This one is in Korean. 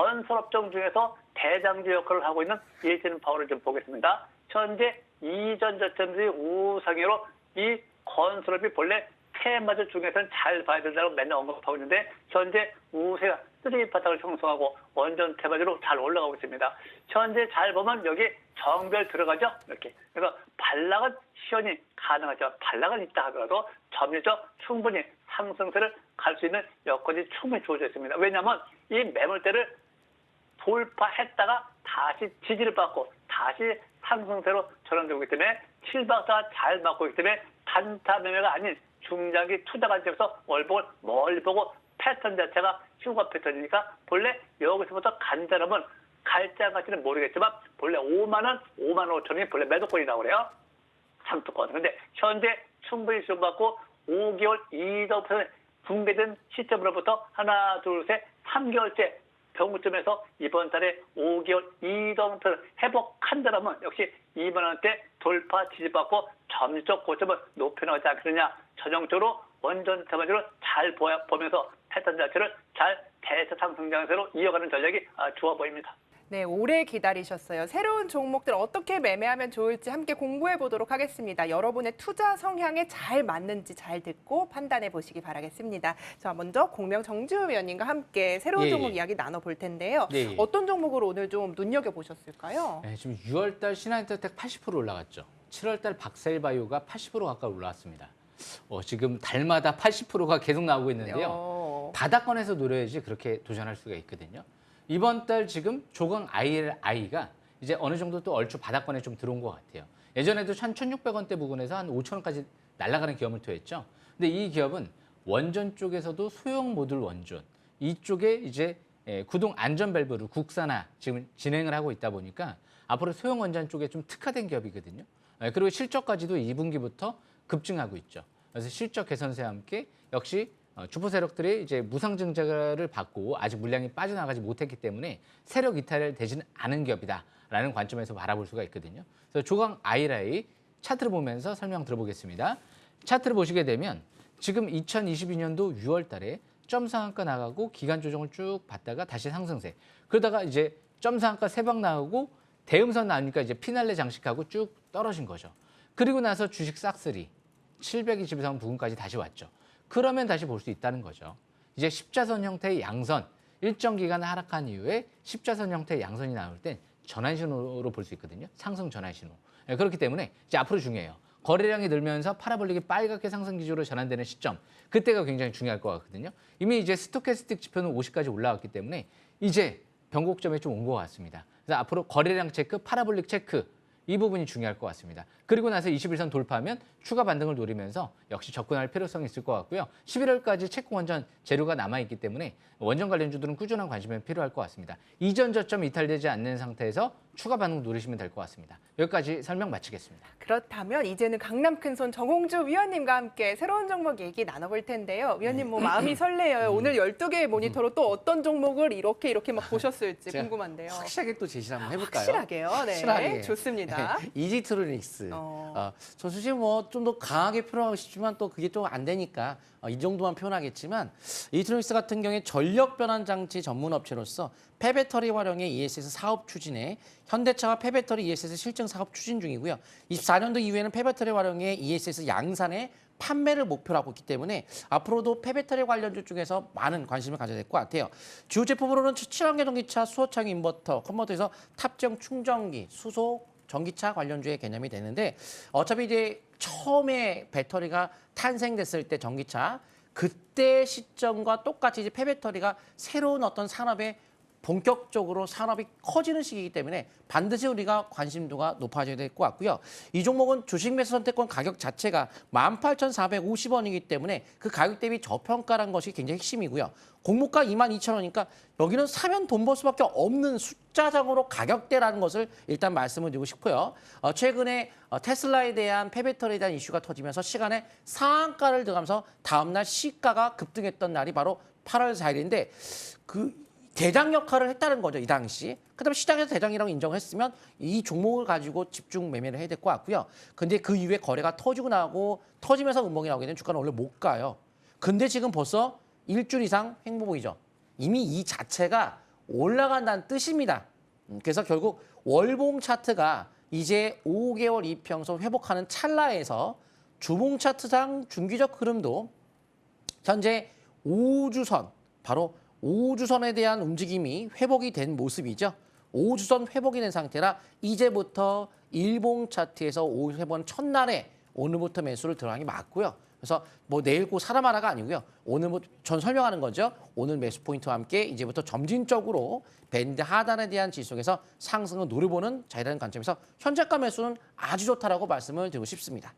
건설업종 중에서 대장주 역할을 하고 있는 일진 파워를 좀 보겠습니다. 현재 이전 저점들이 우상으로 이 건설업이 본래 테마주 중에서는 잘 봐야 된다고 맨날 언급하고 있는데 현재 우세가 쓰레기 바닥을 형성하고 원전 테마주로 잘 올라가고 있습니다. 현재 잘 보면 여기 정별 들어가죠? 이렇게. 그래서 반락은 시연이 가능하죠. 반락은 있다 하더라도 점유적 충분히 상승세를 갈 수 있는 여건이 충분히 주어져 있습니다. 왜냐하면 이 매물대를 돌파했다가 다시 지지를 받고 다시 상승세로 전환되고 있기 때문에 7박사가 잘 맞고 있기 때문에 단타 매매가 아닌 중장기 투자 관점에서 월봉을 멀리 보고 패턴 자체가 휴가 패턴이니까 본래 여기서부터 간단하면 갈지 갈지는 모르겠지만 본래 5만 원, 5만 5천 원이 본래 매도권이라고 그래요. 상투권. 근데 현재 충분히 수받고 5개월 이동편 분배된 시점으로부터 하나, 둘, 셋, 3개월째 병구점에서 이번 달에 5개월 이동편 회복한다면 역시 2만 원대 돌파 지지받고 점적 고점을 높여나가지 않겠느냐. 전형적으로 원전 테마주를 잘 보면서 패턴 자체를 잘 대세 상승 장세로 이어가는 전략이 아, 좋아 보입니다. 네, 오래 기다리셨어요. 새로운 종목들 어떻게 매매하면 좋을지 함께 공부해 보도록 하겠습니다. 여러분의 투자 성향에 잘 맞는지 잘 듣고 판단해 보시기 바라겠습니다. 자, 먼저 공명 정주 위원님과 함께 새로운 예, 종목 예. 이야기 나눠 볼 텐데요. 네, 예. 어떤 종목을 오늘 좀 눈여겨 보셨을까요? 네, 지금 6월달 신한인터텍 80% 올라갔죠. 7월달 박셀바이오가 80% 가까이 올라왔습니다. 어, 지금 달마다 80%가 계속 나오고 있는데요. 어, 바닥권에서 노려야지 그렇게 도전할 수가 있거든요. 이번 달 지금 조강 ILI가 이제 어느 정도 또 얼추 바닥권에 좀 들어온 것 같아요. 예전에도 한 1,600원대 부근에서 한 5,000원까지 날아가는 기업을 토했죠. 근데 이 기업은 원전 쪽에서도 소형 모듈 원전 이쪽에 이제 예, 구동 안전 밸브를 국산화 지금 진행을 하고 있다 보니까 앞으로 소형 원전 쪽에 좀 특화된 기업이거든요. 예, 그리고 실적까지도 2분기부터 급증하고 있죠. 그래서 실적 개선세와 함께 역시 어, 주포 세력들이 이제 무상 증자를 받고 아직 물량이 빠져나가지 못했기 때문에 세력 이탈을 되지는 않은 기업이다라는 관점에서 바라볼 수가 있거든요. 그래서 조강 아이라이 차트를 보면서 설명 들어보겠습니다. 차트를 보시게 되면 지금 2022년도 6월 달에 점 상한가 나가고 기간 조정을 쭉 받다가 다시 상승세. 그러다가 이제 점 상한가 세 방 나가고 대음선 나오니까 이제 피날레 장식하고 쭉 떨어진 거죠. 그리고 나서 주식 싹쓸이 723 부근까지 다시 왔죠. 그러면 다시 볼 수 있다는 거죠. 이제 십자선 형태의 양선 일정 기간 하락한 이후에 십자선 형태의 양선이 나올 땐 전환 신호로 볼 수 있거든요. 상승 전환 신호. 예, 그렇기 때문에 이제 앞으로 중요해요. 거래량이 늘면서 파라볼릭이 빨갛게 상승 기조로 전환되는 시점. 그때가 굉장히 중요할 것 같거든요. 이미 이제 스토캐스틱 지표는 50까지 올라왔기 때문에 이제 변곡점에 좀 온 것 같습니다. 그래서 앞으로 거래량 체크, 파라볼릭 체크 이 부분이 중요할 것 같습니다. 그리고 나서 21선 돌파하면 추가 반등을 노리면서 역시 접근할 필요성이 있을 것 같고요. 11월까지 체코 원전 재료가 남아있기 때문에 원전 관련주들은 꾸준한 관심이 필요할 것 같습니다. 이전 저점 이탈되지 않는 상태에서 추가 반응 노리시면 될 것 같습니다. 여기까지 설명 마치겠습니다. 그렇다면 이제는 강남 큰손 정홍주 위원님과 함께 새로운 종목 얘기 나눠볼 텐데요. 위원님 뭐 마음이 설레요. 오늘 12개의 모니터로 또 어떤 종목을 이렇게 이렇게 막 보셨을지 궁금한데요. 확실하게 또 제시를 한번 해볼까요? 확실하게요. 네. 확실하게. 좋습니다. 네, 이지트로닉스. 어. 어. 저 솔직히 뭐좀 더 강하게 표현하고 싶지만 또 그게 좀 안 되니까 어, 이 정도만 표현하겠지만 이지트로닉스 같은 경우에 전력 변환 장치 전문 업체로서 폐배터리 활용의 ESS 사업 추진에 현대차와 폐배터리 ESS 실증 사업 추진 중이고요. 24년도 이후에는 폐배터리 활용의 ESS 양산의 판매를 목표로 하고 있기 때문에 앞으로도 폐배터리 관련주 중에서 많은 관심을 가져야 될 것 같아요. 주요 제품으로는 친환경 전기차, 수소창 인버터, 컨버터에서 탑재형 충전기, 수소, 전기차 관련주의 개념이 되는데 어차피 이제 처음에 배터리가 탄생됐을 때 전기차 그때 시점과 똑같이 이제 폐배터리가 새로운 어떤 산업에 본격적으로 산업이 커지는 시기이기 때문에 반드시 우리가 관심도가 높아져야 될 것 같고요. 이 종목은 주식 매수 선택권 가격 자체가 18,450원이기 때문에 그 가격 대비 저평가란 것이 굉장히 핵심이고요. 공모가 22,000원이니까 여기는 사면 돈 벌 수밖에 없는 숫자장으로 가격대라는 것을 일단 말씀을 드리고 싶고요. 어, 최근에 어, 테슬라에 대한 폐배터리에 대한 이슈가 터지면서 시간에 상한가를 들어가면서 다음날 시가가 급등했던 날이 바로 8월 4일인데 그 대장 역할을 했다는 거죠 이 당시. 그다음에 시장에서 대장이라고 인정했으면 이 종목을 가지고 집중 매매를 해야 될 것 같고요. 근데 그 이후에 거래가 터지고 나고 터지면서 음봉이 나오게 되면 주가는 원래 못 가요. 근데 지금 벌써 일주일 이상 행보봉이죠. 이미 이 자체가 올라간다는 뜻입니다. 음, 그래서 결국 월봉 차트가 이제 5개월 이평선 회복하는 찰나에서 주봉 차트상 중기적 흐름도 현재 5주선, 바로 5주선에 대한 움직임이 회복이 된 모습이죠. 5주선 회복이 된 상태라 이제부터 일봉 차트에서 5 회복 첫날에 오늘부터 매수를 들어가는 게 맞고요. 그래서 뭐 내일 고 사람 하나가 아니고요. 오늘부터 전 설명하는 거죠. 오늘 매수 포인트와 함께 이제부터 점진적으로 밴드 하단에 대한 지속에서 상승을 노려보는 자리라는 관점에서 현재가 매수는 아주 좋다라고 말씀을 드리고 싶습니다.